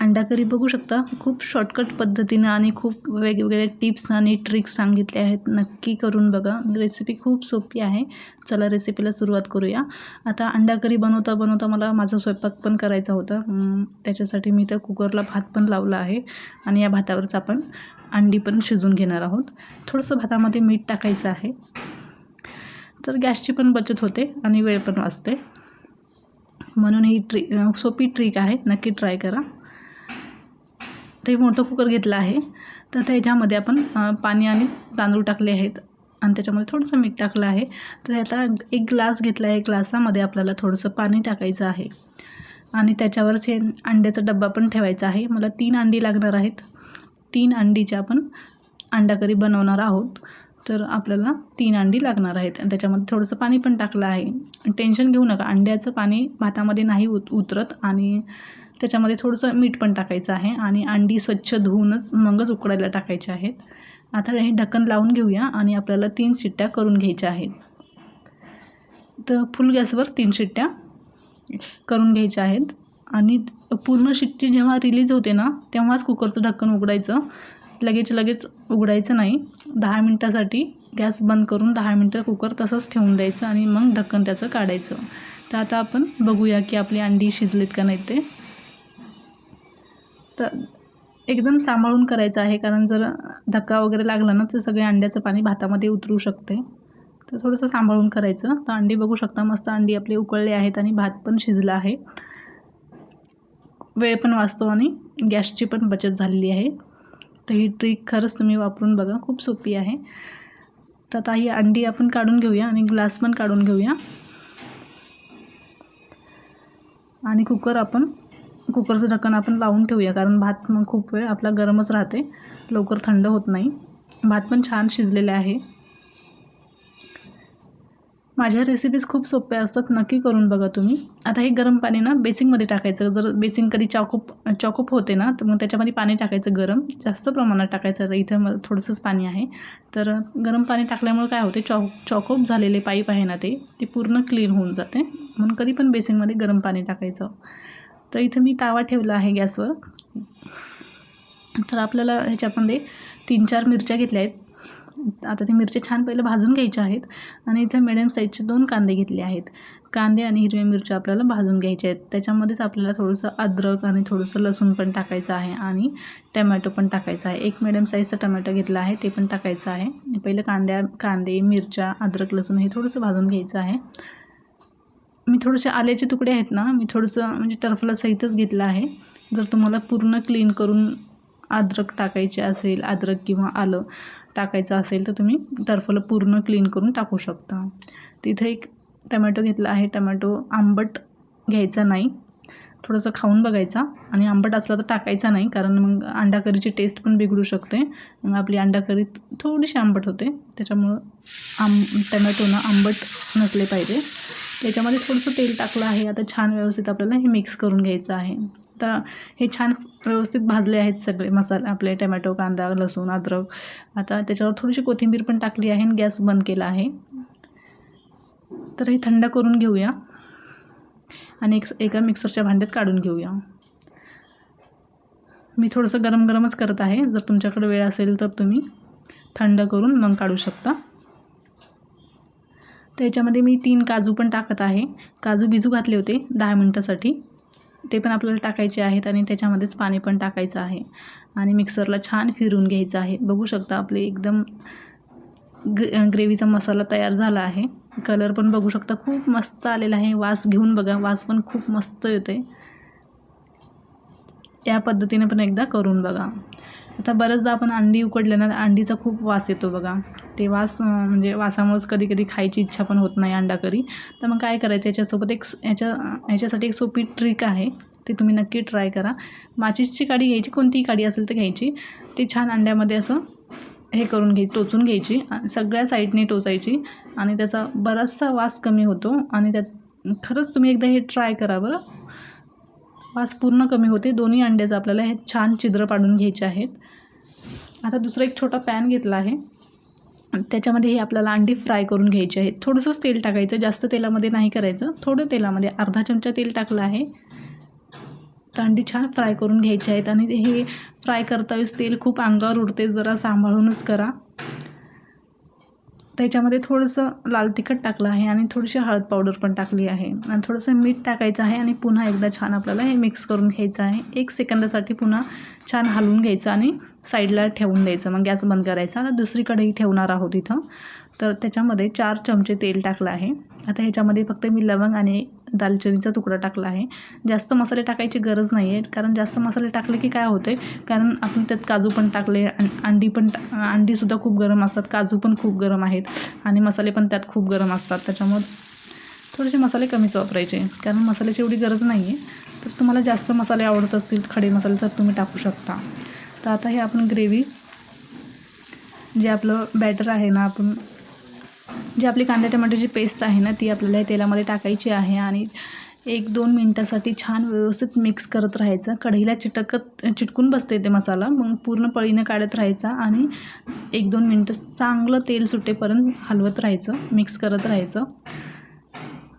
अंडा करी बघू शकता. खूप शॉर्टकट पद्धतीनं आणि खूप वेगवेगळे टिप्स आणि ट्रिक्स सांगितले आहेत. नक्की करून बघा. रेसिपी खूप सोपी आहे. चला रेसिपीला सुरुवात करूया. आता अंडा करी बनवता बनवता मला माझा स्वयंपाक पण करायचा होता. त्याच्यासाठी मी त्या कुकरला भात पण लावला आहे आणि या भातावरच आपण अंडी पण शिजून घेणार आहोत. थोडंसं भातामध्ये मीठ टाकायचं आहे. तर गॅसची पण बचत होते आणि वेळ पण वाचते. म्हणून ही ट्री सोपी ट्रिक आहे. नक्की ट्राय करा. ते मोठं कुकर घेतलं आहे. तर त्याच्यामध्ये आपण पाणी आणि तांदूळ टाकले आहेत. आणि त्याच्यामध्ये थोडंसं मीठ टाकलं आहे. तर आता एक ग्लास घेतला आहे ग्लासामध्ये आपल्याला थोडंसं पाणी टाकायचं आहे. आणि त्याच्यावरच हे अंड्याचा डब्बा पण ठेवायचा आहे. मला तीन अंडी लागणार आहेत. तीन अंडीच्या आपण अंडा करी बनवणार आहोत. तर आपल्याला तीन अंडी लागणार आहेत. आणि त्याच्यामध्ये थोडंसं पाणी पण टाकलं आहे. टेन्शन घेऊ नका. अंड्याचं पाणी भातामध्ये नाही उत उतरत. आणि त्याच्यामध्ये थोडंसं मीठ पण टाकायचं आहे आणि अंडी स्वच्छ धुवूनच मगच उकडायला टाकायचे आहेत. आता हे ढक्कन लावून घेऊया आणि आपल्याला तीन शिट्ट्या करून घ्यायच्या आहेत. तर फुल गॅसवर तीन शिट्ट्या करून घ्यायच्या आहेत. आणि पूर्ण शिट्टी जेव्हा रिलीज होते ना तेव्हाच कुकरचं ढक्कन उघडायचं. लगेच लगेच उघडायचं नाही. दहा मिनटासाठी गॅस बंद करून दहा मिनटं कुकर तसंच ठेवून द्यायचं आणि मग ढक्कन त्याचं काढायचं. तर आता आपण बघूया की आपली अंडी शिजलेत का नाही ते. तर एकदम सांभाळून करायचं आहे कारण जर धक्का वगैरे लागला ना तर सगळे अंड्याचं पाणी भातामध्ये उतरू शकते. तर थोडंसं सांभाळून करायचं. तर अंडी बघू शकता मस्त अंडी आपले उकळले आहेत आणि भात पण शिजला आहे. वेळ पण वाचतो आणि गॅसची पण बचत झालेली आहे. तर ही ट्रिक खरंच तुम्ही वापरून बघा खूप सोपी आहे. तर आता ही अंडी आपण काढून घेऊया आणि ग्लास पण काढून घेऊया. आणि कुकर आपण कुकरचं ढक्कन आपण लावून ठेवूया कारण भात मग खूप वेळ आपला गरमच राहते. लवकर थंड होत नाही. भात पण छान शिजलेले आहे. माझ्या रेसिपीज खूप सोप्या असतात नक्की करून बघा तुम्ही. आता हे गरम पाणी ना बेसिंगमध्ये टाकायचं. जर बेसिंग कधी चॉकूप चॉकूप होते ना तर मग त्याच्यामध्ये पाणी टाकायचं गरम. जास्त प्रमाणात टाकायचं आता इथं मला थोडंसंच पाणी आहे. तर गरम पाणी टाकल्यामुळे काय होते चॉ चॉकूप झालेले पाईप आहे ना ते ते पूर्ण क्लीन होऊन जाते. म्हणून कधी पण बेसिंगमध्ये गरम पाणी टाकायचं. तर इथं मी तावा ठेवला आहे गॅसवर. तर आपल्याला ह्याच्यामध्ये तीन चार मिरच्या घेतल्या आहेत. आता ते मिरच्या छान पहिलं भाजून घ्यायच्या आहेत आणि इथं मिडियम साईजचे दोन कांदे घेतले आहेत. कांदे आणि हिरव्या मिरच्या आपल्याला भाजून घ्यायच्या आहेत. त्याच्यामध्येच आपल्याला थोडंसं अद्रक आणि थोडंसं लसूण पण टाकायचं आहे आणि टमॅटो पण टाकायचा आहे. एक मिडियम साईजचा टमॅटो घेतला आहे ते पण टाकायचं आहे. पहिलं कांद्या कांदे मिरच्या अद्रक लसूण हे थोडंसं भाजून घ्यायचं आहे. मी थोडेसे आल्याचे तुकडे आहेत ना मी थोडंसं म्हणजे टर्फला सहितच घेतलं आहे. जर तुम्हाला पूर्ण क्लीन करून अद्रक टाकायचे असेल अद्रक किंवा आलं टाकायचं असेल तर तुम्ही टर्फला पूर्ण क्लीन करून टाकू शकता. तिथे एक टमॅटो घेतला आहे. टमॅटो आंबट घ्यायचा नाही. थोडंसं खाऊन बघायचा. आणि आंबट असला तर टाकायचा नाही कारण मग अंडाकरीची टेस्ट पण बिघडू शकते. मग आपली अंडाकरी थोडीशी आंबट होते. त्याच्यामुळं आंब टमॅटोनं आंबट नसले पाहिजे. त्याच्यामध्ये थोडंसं तेल टाकलं आहे. आता छान व्यवस्थित आपल्याला हे मिक्स करून घ्यायचं आहे. आता हे छान व्यवस्थित भाजले आहेत सगळे मसाले आपले टमॅटो कांदा लसूण अद्रक. आता त्याच्यावर थोडीशी कोथिंबीर पण टाकली आहे आणि गॅस बंद केला आहे. तर हे थंड करून घेऊया. आणि एक एका मिक्सरच्या भांड्यात काढून घेऊया. मी थोडंसं गरम गरमच करत आहे. जर तुमच्याकडे वेळ असेल तर तुम्ही थंड करून मग काढू शकता. त्याच्यामध्ये मी तीन काजू पण टाकत आहे. काजू बिजू घातले होते दहा मिनटासाठी. ते पण आपल्याला टाकायचे आहेत आणि त्याच्यामध्येच पाणी पण टाकायचं आहे. आणि मिक्सरला छान फिरून घ्यायचं आहे. बघू शकता आपले एकदम ग ग्रेव्हीचा मसाला तयार झाला आहे. कलर पण बघू शकता खूप मस्त आलेला आहे. वास घेऊन बघा वास पण खूप मस्त येते या पद्धतीने पण एकदा करून बघा. आता बऱ्याचदा आपण अंडी उकडले ना अंडीचा खूप वास येतो बघा. ते वास म्हणजे वासामुळेच कधी कधी खायची इच्छा पण होत नाही अंडा करी तर मग काय करायचं याच्यासोबत एक याच्या याच्यासाठी एक सोपी ट्रिक आहे. ते तुम्ही नक्की ट्राय करा. माचीसची काडी घ्यायची कोणतीही काडी असेल तर घ्यायची. ती छान अंड्यामध्ये असं हे करून घ्याय टोचून घ्यायची. आणि सगळ्या साईडने टोचायची. आणि त्याचा बराचसा वास कमी होतो. आणि त्यात खरंच तुम्ही एकदा हे ट्राय करा बरं. वास पूर्ण कमी होते. दोन्ही अंड्याचं आपल्याला हे छान छिद्र पाडून घ्यायचे आहेत. आता दुसरा एक छोटा पॅन घेतला आहे. त्याच्यामध्ये हे आपल्याला अंडी फ्राय करून घ्यायची आहेत. थोडंसंच तेल टाकायचं. जास्त तेलामध्ये नाही करायचं. थोडं तेलामध्ये अर्धा चमचा तेल टाकलं आहे. तर अंडी छान फ्राय करून घ्यायची आहेत. आणि हे फ्राय करतावेळेस तेल खूप अंगावर उडते. जरा सांभाळूनच करा. त्याच्यामध्ये थोडंसं लाल तिखट टाकलं आहे आणि थोडीशी हळद पावडर पण टाकली आहे. आणि थोडंसं मीठ टाकायचं आहे आणि पुन्हा एकदा छान आपल्याला हे मिक्स करून घ्यायचं आहे. एक सेकंदासाठी पुन्हा छान हलवून घ्यायचं आणि साईडला ठेवून द्यायचं. मग गॅस बंद करायचा. आता दुसरीकडेही ठेवणार आहोत इथं. तर त्याच्यामध्ये चार चमचे तेल टाकलं आहे. आता ह्याच्यामध्ये फक्त मी लवंग आणि दालचिनीचा तुकडा टाकला आहे. जास्त मसाले टाकायची गरज नाही आहे कारण जास्त मसाले टाकले की काय होते कारण आपण त्यात काजू पण टाकले अंडी पण टा अंडीसुद्धा खूप गरम असतात. काजू पण खूप गरम आहेत. आणि मसाले पण त्यात खूप गरम असतात. त्याच्यामुळे थोडेसे मसाले कमीच वापरायचे. कारण मसाल्याची एवढी गरज नाही आहे तर तुम्हाला जास्त मसाले आवडत असतील खडे मसाले तर तुम्ही टाकू शकता. तर आता हे आपण ग्रेव्ही जे आपलं बॅटर आहे ना आपण जी आपली कांदा टमाट्याची पेस्ट आहे ना ती आपल्याला तेलामध्ये टाकायची आहे आणि एक दोन मिनटासाठी छान व्यवस्थित मिक्स करत राहायचं. कढईला चिटकत चिटकून बसते ते मसाला. मग पूर्ण पळीनं काढत राहायचा आणि एक दोन मिनटं चांगलं तेल सुटेपर्यंत हलवत राहायचं मिक्स करत राहायचं.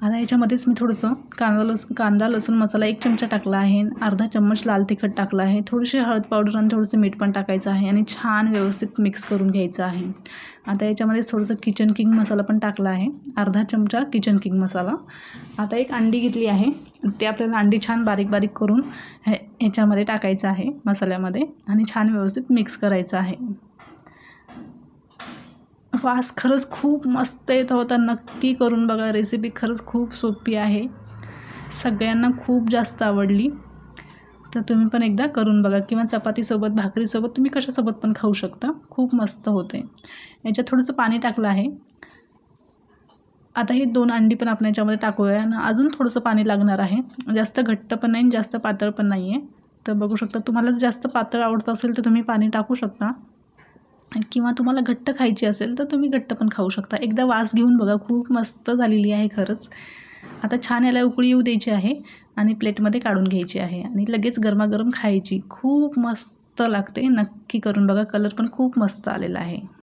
आता याच्यामध्येच मी थोडंसं कांदा लस कांदा लसूण मसाला एक चमचा टाकला आहे. अर्धा चम्मच लाल तिखट टाकला आहे. थोडीशी हळद पावडर आणि थोडंसं मीठ पण टाकायचं आहे आणि छान व्यवस्थित मिक्स करून घ्यायचं आहे. आता याच्यामध्येच थोडंसं किचन किंग मसाला पण टाकला आहे. अर्धा चमचा किचन किंग मसाला. आता एक अंडी घेतली आहे. ते आपल्याला अंडी छान बारीक बारीक करून हे ह्याच्यामध्ये टाकायचं आहे मसाल्यामध्ये आणि छान व्यवस्थित मिक्स करायचं आहे. वास खरंच खूप मस्त येत होता. नक्की करून बघा. रेसिपी खरंच खूप सोपी आहे. सगळ्यांना खूप जास्त आवडली. तर तुम्ही पण एकदा करून बघा किंवा चपातीसोबत भाकरीसोबत तुम्ही कशासोबत पण खाऊ शकता. खूप मस्त होते. याच्यात थोडंसं पाणी टाकलं आहे. आता हे दोन अंडी पण आपण याच्यामध्ये टाकूया. आणि अजून थोडंसं पाणी लागणार आहे. जास्त घट्ट पण नाही आणि जास्त पातळ पण नाही आहे तर बघू शकता तुम्हाला जर जास्त पातळ आवडत असेल तर तुम्ही पाणी टाकू शकता. किंवा तुम्हाला घट्ट खायची असेल तर तुम्ही घट्ट पण खाऊ शकता. एकदा वास घेऊन बघा खूप मस्त झालेली आहे खरंच. आता छान याला उकळी येऊ द्यायची आहे आणि प्लेटमध्ये काढून घ्यायची आहे आणि लगेच गरमागरम खायची. खूप मस्त लागते. नक्की करून बघा. कलर पण खूप मस्त आलेला आहे.